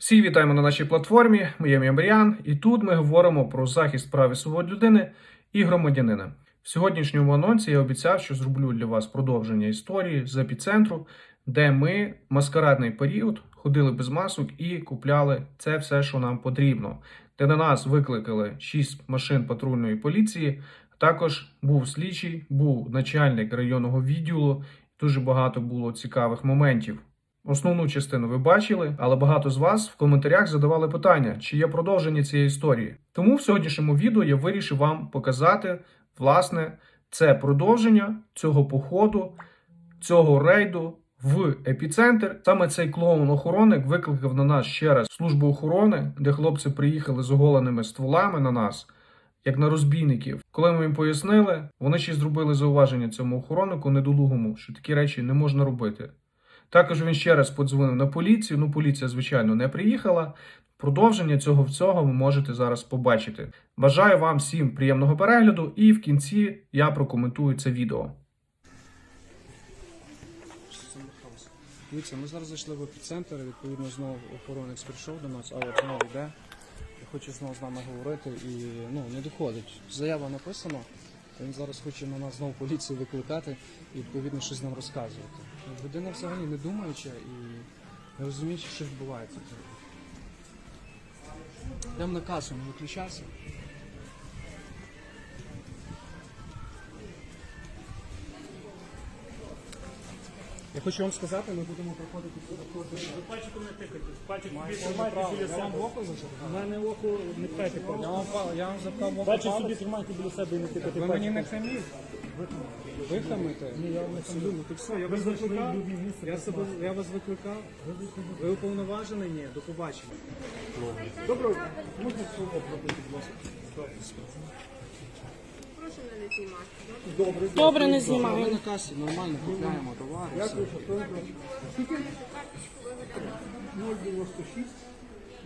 Всі вітаємо на нашій платформі. Ім'я Маріан, і тут ми говоримо про захист прав і свобод людини і громадянина. В сьогоднішньому анонсі я обіцяв, що зроблю для вас продовження історії з епіцентру, де ми маскарадний період ходили без масок і купляли це все, що нам потрібно. Де на нас викликали 6 машин патрульної поліції. Також був слідчий, був начальник районного відділу. Дуже багато було цікавих моментів. Основну частину ви бачили, але багато з вас в коментарях задавали питання, чи є продовження цієї історії. Тому в сьогоднішньому відео я вирішив вам показати власне це продовження цього походу, цього рейду в епіцентр. Саме цей клоун-охоронник викликав на нас ще раз службу охорони, де хлопці приїхали з оголеними стволами на нас. Як на розбійників, коли ми їм пояснили, вони ще зробили зауваження цьому охороннику недолугому, що такі речі не можна робити. Також він ще раз подзвонив на поліцію. Ну, поліція, звичайно, не приїхала. Продовження цього всього ви можете зараз побачити. Бажаю вам всім приємного перегляду, і в кінці я прокоментую це відео. Дивіться, ми зараз зайшли в епіцентр, відповідно знову охоронець прийшов до нас, а от знову йде. І хоче знову з нами говорити і ну, не доходить. Заява написана, він зараз хоче на нас знову поліцію викликати і відповідно щось нам розказувати. Людина взагалі не думаюча і не розуміючи, що відбувається. Йдемо на касу, не виключайся. Я хочу вам сказати, ми будемо проходити сюди. Пальчиком не тикайте, пальчик Маєте більше право. тримайте біля Я вам себе. в око? У мене око не пхайте Я вам, па- я вам запхав в око Пальчик собі палець. тримайте біля себе і не тикайте Ви мені не хаміть. Ви хамите? Ні, я вам не хамлю. Ну, так все, я вас зайшли викликав. любі місце Я, себе, я вас викликав. Ви уповноважений? Ні, до побачення. Доброго. Можна слово пробити, будь ласка? Прошу не знімати. Добре, Добре, не Ми знімаю. на касі нормально купляємо товари. все. 096,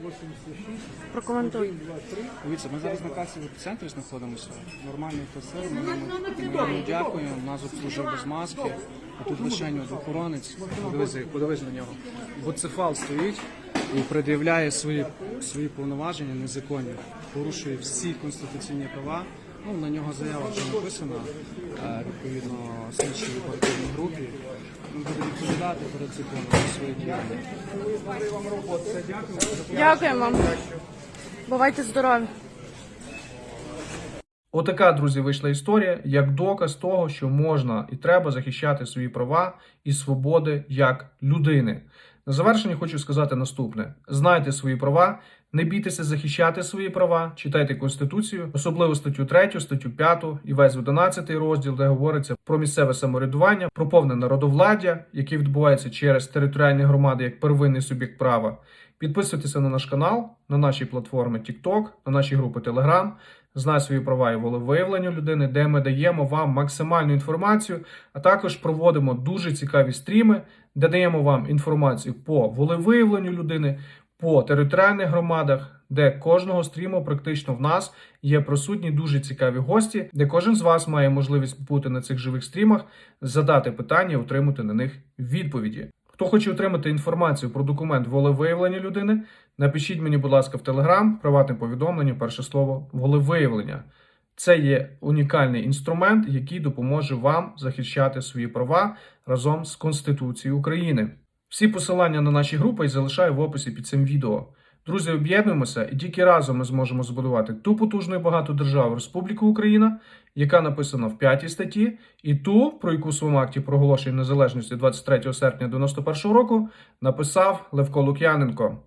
86, Прокоментуй. 23. Дивіться, ми зараз на касі в епіцентрі знаходимося. Нормальний ТСР, ми, ми, ми йому дякуємо, нас обслужив без маски. А тут лише охоронець. Подивись, подивись на нього. Буцефал стоїть і пред'являє свої, свої повноваження незаконні, порушує всі конституційні права. Ну, на нього заява вже написана, е, відповідно, слідчій оперативній групі. Він буде відповідати перед законом за свої діяння. Дякую вам. Бувайте здорові. Отака, друзі, вийшла історія як доказ того, що можна і треба захищати свої права і свободи як людини. На завершення хочу сказати наступне: знайте свої права, не бійтеся захищати свої права, читайте конституцію, особливо статтю 3, статтю 5 і весь 11 розділ, де говориться про місцеве самоврядування, про повне народовладдя, яке відбувається через територіальні громади як первинний суб'єкт права. Підписуйтеся на наш канал, на наші платформи TikTok, на наші групи Telegram. Знай свої права і волевиявлення людини, де ми даємо вам максимальну інформацію, а також проводимо дуже цікаві стріми, де даємо вам інформацію по волевиявленню людини, по територіальних громадах, де кожного стріму практично в нас є присутні дуже цікаві гості, де кожен з вас має можливість бути на цих живих стрімах, задати питання, отримати на них відповіді. Хто хоче отримати інформацію про документ волевиявлення людини, напишіть мені, будь ласка, в Телеграм, приватне повідомлення, перше слово волевиявлення. Це є унікальний інструмент, який допоможе вам захищати свої права разом з Конституцією України. Всі посилання на наші групи я залишаю в описі під цим відео. Друзі, об'єднуємося і тільки разом ми зможемо збудувати ту потужну і багату державу Республіку Україна, яка написана в п'ятій статті, і ту, про яку в своєму акті проголошення незалежності 23 серпня 91 року написав Левко Лук'яненко.